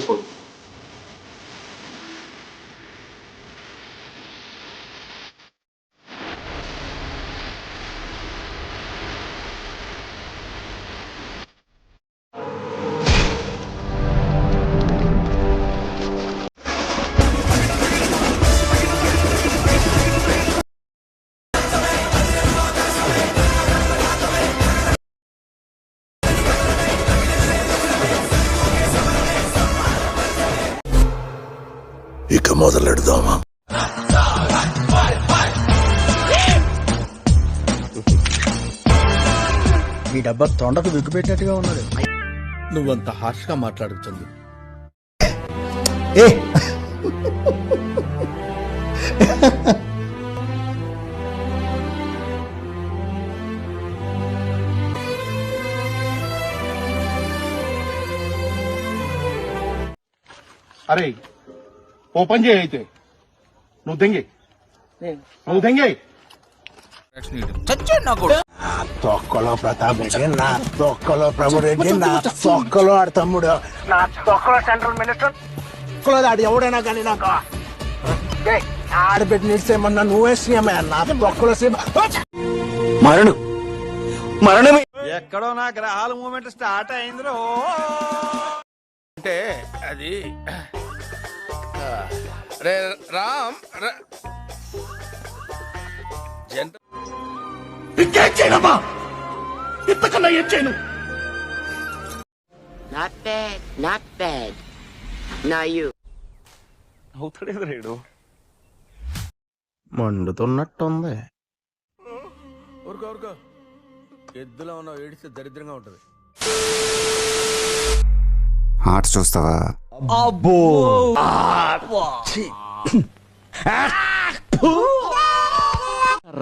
tiempo. మొదలెడదామా? మీ డబ్బా తొండకు విగ్గుపెట్టినట్టుగా ఉన్నది. నువ్వంత హార్ష్గా మాట్లాడుతుంది ఏ! అరే ఓపెన్ చేయి అయితే. నువ్వు దెంగి నువ్వు దెంగి తొక్కలో ప్రతాప్ రెడ్డి నా తొక్కలో ప్రభు రెడ్డి నా తొక్కలో ఆడ తమ్ముడు. నా తొక్కలో సెంట్రల్ మినిస్టర్. తొక్కలో ఆడు ఎవడైనా కానీ నాకు ఆడబెట్టి నిడిసేమన్నా నువ్వే సీఎం నా తొక్కలో సీఎం. మరణం. మరణమే. ఎక్కడో నా గ్రహాల మూమెంట్ స్టార్ట్ అయిందిరో. అంటే అది రే రామ్ జంట ఇంకేం చేయనమ్మా? ఇంతకన్నా ఏం చేయను? You. అవుతాడు రేడు మండుతున్నట్టుంది. ఊరుకో ఊరుకో. ఎద్దులో ఉన్న ఏడిస్తే దరిద్రంగా ఉంటది. ఆట చూస్తావా?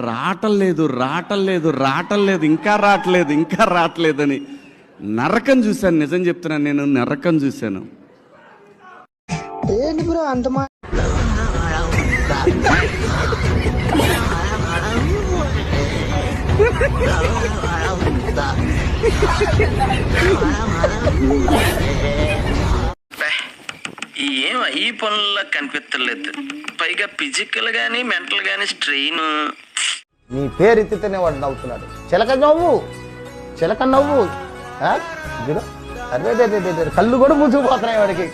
రావటం లేదు రావటం లేదు రావటం లేదు ఇంకా రావట్లేదు ఇంకా రావట్లేదని నరకం చూశాను నిజం చెప్తున్నాను నేను నరకం చూశాను. ఏం ఈ పనుల్లో కనిపించలేదు పైగా ఫిజికల్ గానీ మెంటల్ గానీ స్ట్రెయిన్ నీ పేరు ఎత్తితేనే వాడు నవ్వుతున్నాడు. చిలక నవ్వు చిలక నవ్వు. అదే కళ్ళు కూడా మూసుకుపోతున్నాయి వాడికి.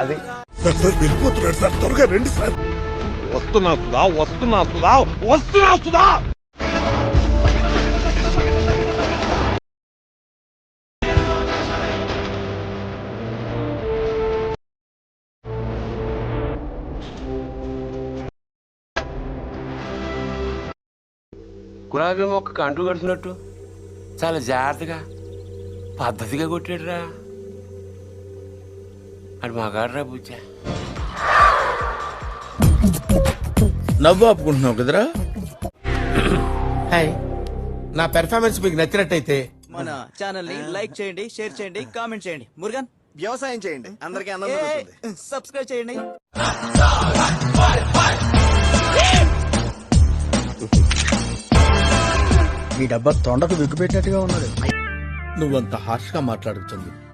అది. వస్తున్నా సుధా వస్తున్నా సుధా వస్తున్నా సుధా. గులాబీ మొక్కకు అంటు కడుతున్నట్టు. చాలా జాగ్రత్తగా పద్ధతిగా కొట్టాడురా. అది మగాడురా బుజ్జా. నవ్వు ఆపుకుంటున్నావు కదరా? హాయ్ నా పెర్ఫార్మెన్స్ మీకు నచ్చినట్టయితే మన ఛానల్ని లైక్ చేయండి షేర్ చేయండి కామెంట్ చేయండి. మురుగన్? వ్యవసాయం చేయండి. అందరికీ అన్నం సబ్స్క్రైబ్ చేయండి. మీ డబ్బా తొండకు విగ్గుపెట్టినట్టుగా ఉన్నది. నువ్వంత హార్ష్గా మాట్లాడుతుంది